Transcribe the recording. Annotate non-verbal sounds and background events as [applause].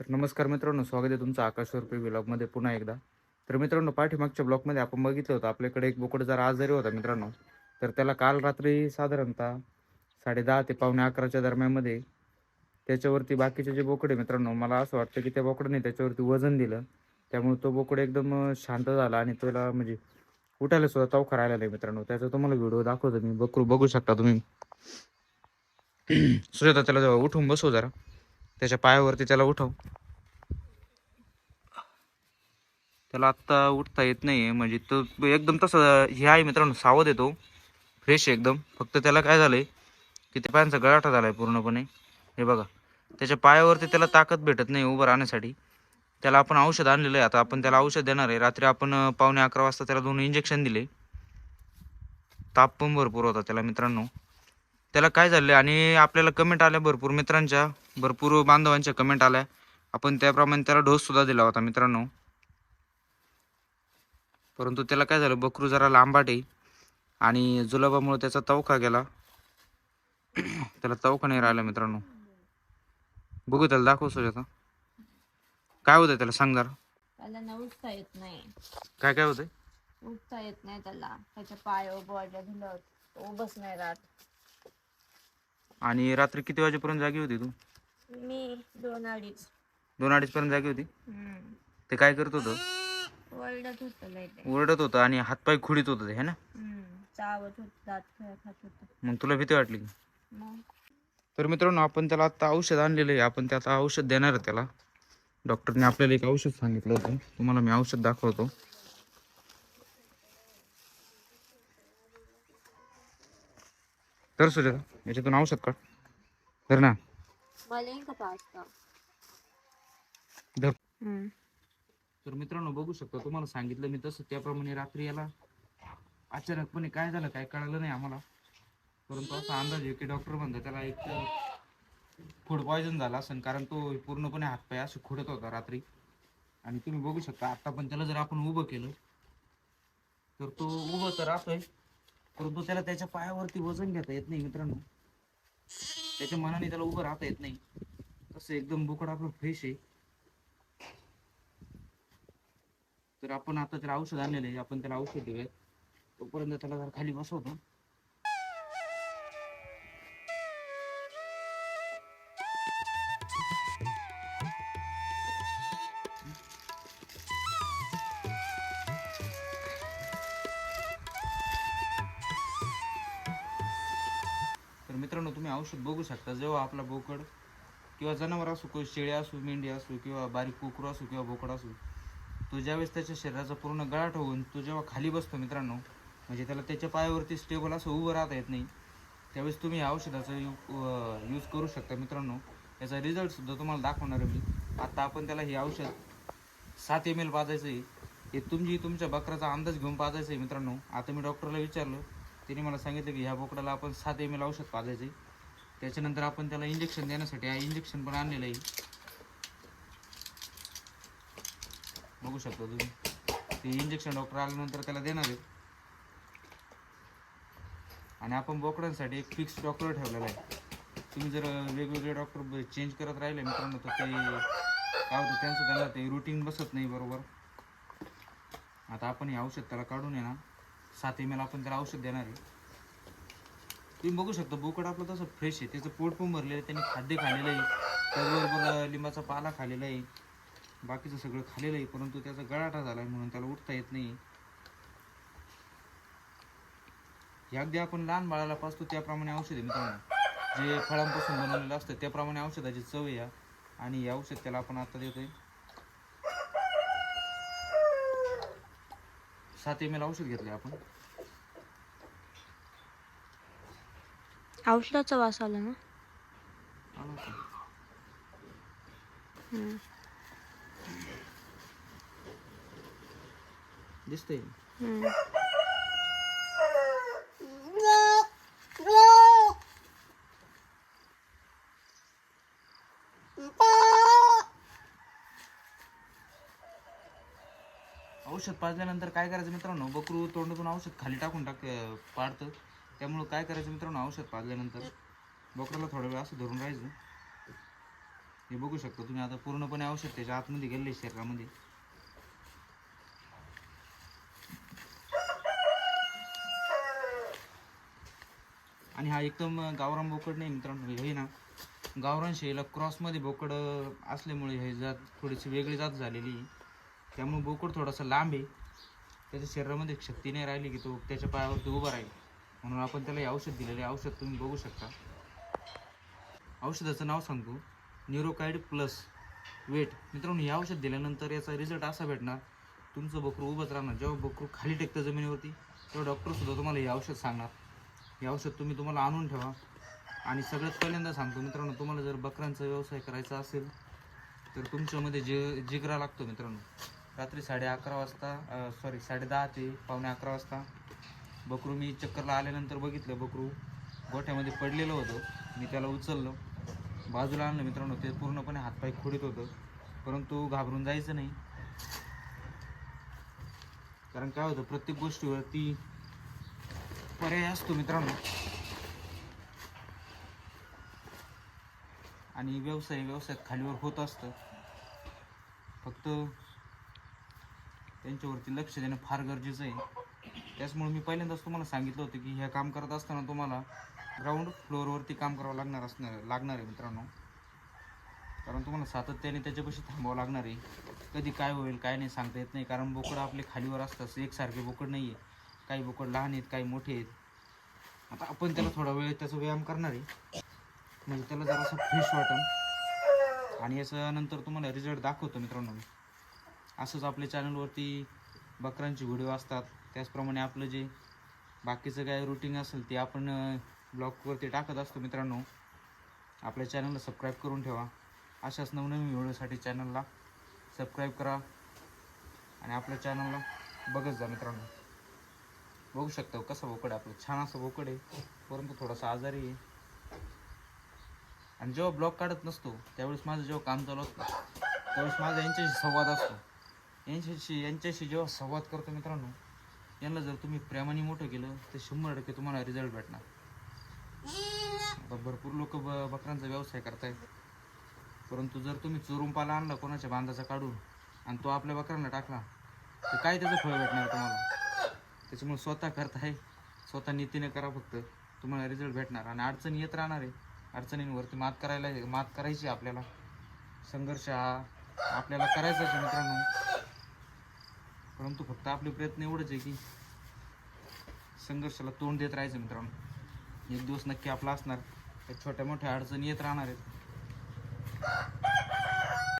तर नमस्कार मित्रांनो स्वागत आहे तुमचं आकाश रुपये ब्लॉगमध्ये पुन्हा एकदा. तर मित्रांनो पाठीमागच्या ब्लॉकमध्ये आपण बघितलं होतं आपल्याकडे एक बोकड जरा आजारी होता मित्रांनो. तर त्याला काल रात्री साधारणतः साडे दहा ते पावणे अकराच्या दरम्यानमध्ये त्याच्यावरती बाकीचे जे बोकडे मित्रांनो मला असं वाटतं की त्या बोकडाने त्याच्यावरती वजन दिलं. त्यामुळे तो बोकड एकदम शांत झाला आणि त्याला म्हणजे उठायला सुद्धा चौका राहिला नाही मित्रांनो. त्याचा तुम्हाला व्हिडिओ दाखवतो मी. बकरू बघू शकता तुम्ही. [clears throat] सुजाता त्याला जेव्हा उठून बसू जरा. त्याच्या पायावरती त्याला उठव. त्याला आत्ता उठता येत नाही म्हणजे तो एकदम तसं हे आहे मित्रांनो सावध येतो फ्रेश आहे एकदम. फक्त त्याला काय झालंय की त्या पायांचा गळाठा झालाय पूर्णपणे. हे बघा. त्याच्या पायावरती त्याला ताकद भेटत नाही उभं राहण्यासाठी. त्याला आपण औषध आणलेलं आहे. आता आपण त्याला औषध देणार आहे. रात्री आपण पावणे अकरा वाजता त्याला दोन इंजेक्शन दिले. ताप पण भरपूर होता त्याला मित्रांनो. त्याला काय झालं आणि आपल्याला कमेंट आल्या भरपूर मित्रांच्या भरपूर बांधवांच्या कमेंट आल्या. आपण त्याप्रमाणे त्याला डोस सुद्धा दिला होता मित्रांनो. परंतु त्याला काय झालं बकरू जरा लांबाट आणि जुलाबामुळे त्याचा तवखा गेला. त्याला तवखा नाही राहिला मित्रांनो. बघू त्याला दाखव सुजाता काय होतं त्याला सांग जरा. त्याला ना उठता येत नाही. काय काय होतंय? उठता येत नाही त्याला. त्याच्या पाय तो नाही राहत. आणि रात्री किती वाजेपर्यंत जागी होती तू? मी दोन अडीच. दोन अडीच पर्यंत जागी होती. ते काय करत होतं? ओरडत होत लय ते. ओरडत होतं आणि हातपाय खुडीत होतं ते है ना? हम्म. चावत होत दात खेळ खात होत. मग तुला भीती वाटली का? मग? तर मित्रांनो आपण त्याला आता औषध आणलेलं आहे. आपण ते आता औषध देणार आहे त्याला. डॉक्टरने आपल्याला एक औषध सांगितलं होतं. तुम्हाला मी औषध दाखवतो. तर सुजाता याच्यातून औषध काढ. तर ना. धर. तर मित्रांनो बघू शकता तुम्हाला सांगितलं मी तसं. त्याप्रमाणे रात्री याला अचानकपणे काय झालं काय कळालं नाही आम्हाला. परंतु असा अंदाज आहे की डॉक्टर म्हणतात त्याला एक फूड पॉयझन झाला असेल कारण तो पूर्णपणे हातपाय असं खुडत होता रात्री. आणि तुम्ही बघू शकता आता पण त्याला जर आपण उभं केलं तर तो उभं तर राहतोय. परंतु त्याला त्याच्या पायावरती वजन घेता येत नाही मित्रांनो. त्याच्या मनाने त्याला उभं राहता येत नाही. तसं एकदम बोकड आपलं फ्रेश आहे. तर आपण आता त्याला औषध आणलेलं आहे. आपण त्याला औषध देऊयात. तोपर्यंत त्याला जर खाली बसवतो. तुम्ही औषध बघू शकता. जेव्हा आपला बोकड किंवा जनावर असो कोणी शेळी असू मेंढी असू किंवा बारीक कुकरू असू किंवा बोकड असू तो ज्यावेळेस त्याच्या शरीराचा पूर्ण गळाट होऊन तो जेव्हा खाली बसतो मित्रांनो म्हणजे त्याला त्याच्या पायावरती स्टेबल असं उभं राहता येत नाही त्यावेळेस तुम्ही या औषधाचा यूज करू शकता मित्रांनो. याचा रिझल्टसुद्धा तुम्हाला दाखवणार आहे मी. आत्ता आपण त्याला हे औषध सात एम एल पाजायचं आहे. हे तुमची तुमच्या बकराचा अंदाज घेऊन पाजायचं आहे मित्रांनो. आता मी डॉक्टरला विचारलं त्यांनी मला सांगितलं की ह्या बोकडाला आपण सात एम एल औषध पाजायचं आहे. त्याच्यानंतर आपण त्याला इंजेक्शन देण्यासाठी हा इंजेक्शन पण आणलेलं आहे. बघू शकता तुम्ही. ते इंजेक्शन डॉक्टर आल्यानंतर त्याला देणार आहे. आणि आपण बोकडांसाठी एक फिक्स डॉक्टर ठेवलेला आहे. तुम्ही जर वेगवेगळे डॉक्टर चेंज करत राहिले मित्रांनो तर ते काय होतं त्यांचं त्यांना ते रुटीन बसत नाही बरोबर. आता आपण हे औषध त्याला काढून येणार ना सात एम एल आपण त्याला औषध देणार आहे. तुम्ही बघू शकता बोकड आपलं तसं फ्रेश आहे. त्याचं पोट पण भरलेलं आहे त्यांनी खाद्य खाल्लेलं आहे. त्याचबरोबर लिंबाचा पाला खाल्लेला आहे. बाकीचं सगळं खाल्लेलं आहे परंतु त्याचा गळाटा झाला आहे म्हणून त्याला उठता येत नाही. हे अगदी आपण लहान बाळाला पाचतो त्याप्रमाणे औषध आहे मित्रांनो. जे फळांपासून बनवलेलं असतं त्याप्रमाणे औषधाची चव आहे या. आणि हे औषध त्याला आपण आता देतोय. सात एम एल औषध घेतले आपण. औषधाचा वास आला ना? आला दिसतंय. औषध पाजल्यानंतर काय करायचं मित्रांनो? बकरू तोंडातून औषध खाली टाकून टाक पाडतं. त्यामुळं काय करायचं मित्रांनो? औषध पाजल्यानंतर बोकडाला थोडा वेळ असं धरून राहायचं. हे बघू शकता तुम्ही आता पूर्णपणे औषध त्याच्या आतमध्ये गेले शरीरामध्ये. आणि हा एकदम गावरान बोकड नाही मित्रांनो हे ना गावरान शेळीला क्रॉसमध्ये बोकड असल्यामुळे हे जात थोडीशी वेगळी जात झालेली आहे. त्यामुळे बोकड थोडासा लांब आहे. त्याच्या शरीरामध्ये शक्ती नाही राहिली की तो त्याच्या पायावरती उभा राहील. म्हणून आपण त्याला हे औषध दिलेले आहे. औषध तुम्ही बघू शकता. औषधाचं नाव सांगतो. न्युरोकाईड प्लस वेट मित्रांनो हे औषध दिल्यानंतर याचा रिझल्ट असा भेटणार. तुमचं बकरू उभंच राहणार. जेव्हा बकरू खाली टेकतं जमिनीवरती तेव्हा डॉक्टरसुद्धा तुम्हाला हे औषध सांगणार. हे औषध तुम्ही तुम्हाला आणून ठेवा. आणि सगळ्यात पहिल्यांदा सांगतो मित्रांनो तुम्हाला जर बकऱ्यांचा व्यवसाय करायचा असेल तर तुमच्यामध्ये जे जिगरा लागतो मित्रांनो. रात्री साडे अकरा वाजता सॉरी साडे दहा ते पावणे अकरा वाजता बकरू मी चक्करला आल्यानंतर बघितलं बकरू गोठ्यामध्ये पडलेलं होतं. मी त्याला उचललं. बाजूला आणलं मित्रांनो ते पूर्णपणे हातपाय खोडीत होतं. परंतु घाबरून जायचं नाही. कारण काय होतं प्रत्येक गोष्टीवरती पर्याय असतो मित्रांनो. आणि व्यवसाय व्यवसाय खालीवर होत असतं. फक्त त्यांच्यावरती लक्ष देणं फार गरजेचं आहे. त्याचमुळे मी पहिल्यांदाच तुम्हाला सांगितलं होतं की हे काम करत असताना तुम्हाला ग्राउंड फ्लोअरवरती काम करावं लागणार असणार लागणार आहे मित्रांनो. कारण तुम्हाला सातत्याने त्याच्यापाशी थांबावं लागणार आहे. कधी काय होईल काय नाही सांगता येत नाही. कारण बोकड आपले खालीवर असतात एकसारखे बोकड नाही आहे काही बोकड लहान आहेत काही मोठे आहेत. आता आपण त्याला थोडा वेळ त्याचा व्यायाम करणार आहे. म्हणजे त्याला जरासं फ्रेश वाटेल आणि याच्यानंतर तुम्हाला रिझल्ट दाखवतो मित्रांनो मी. असंच आपल्या चॅनलवरती बकरांचे व्हिडिओ असतात. त्याचप्रमाणे आपलं जे बाकीचं काय रुटीन असेल ते आपण ब्लॉगवरती टाकत असतो मित्रांनो. आपल्या चॅनलला सबस्क्राईब करून ठेवा. अशाच नवनवीन व्हिडिओसाठी चॅनलला सबस्क्राईब करा. आणि आपल्या चॅनलला बघत जा मित्रांनो. बघू शकता कसं बोकड आहे आपलं. छान असं बोकड आहे. परंतु थोडासा आजारी आहे. आणि जेव्हा ब्लॉग काढत नसतो त्यावेळेस माझं जेव्हा काम चालू असतं त्यावेळेस माझा यांच्याशी संवाद असतो. यांच्याशी यांच्याशी जेव्हा संवाद करतो मित्रांनो यांना जर तुम्ही प्रेमाने मोठं केलं तर शंभर टक्के तुम्हाला रिझल्ट भेटणार. आता भरपूर लोक ब बकरांचा व्यवसाय करतायत. परंतु जर तुम्ही चोरून पाला आणला कोणाच्या बांधाचा काढून आणि तो आपल्या बकरांना टाकला तर काय त्याचं फळ भेटणार तुम्हाला? त्याच्यामुळे स्वतः करताय स्वतः नीतीने करा फक्त. तुम्हाला रिझल्ट भेटणार. आणि अडचणी येत राहणार आहे. अडचणींवरती मात करायला मात करायची आहे आपल्याला. संघर्ष हा आपल्याला करायचाच आहे मित्रांनो. परंतु फक्त आपले प्रयत्न एवढंच आहे की संघर्षाला तोंड देत राहायचं मित्रांनो. एक दिवस नक्की आपला असणार. त्या छोट्या मोठ्या अडचणी येत राहणार आहेत.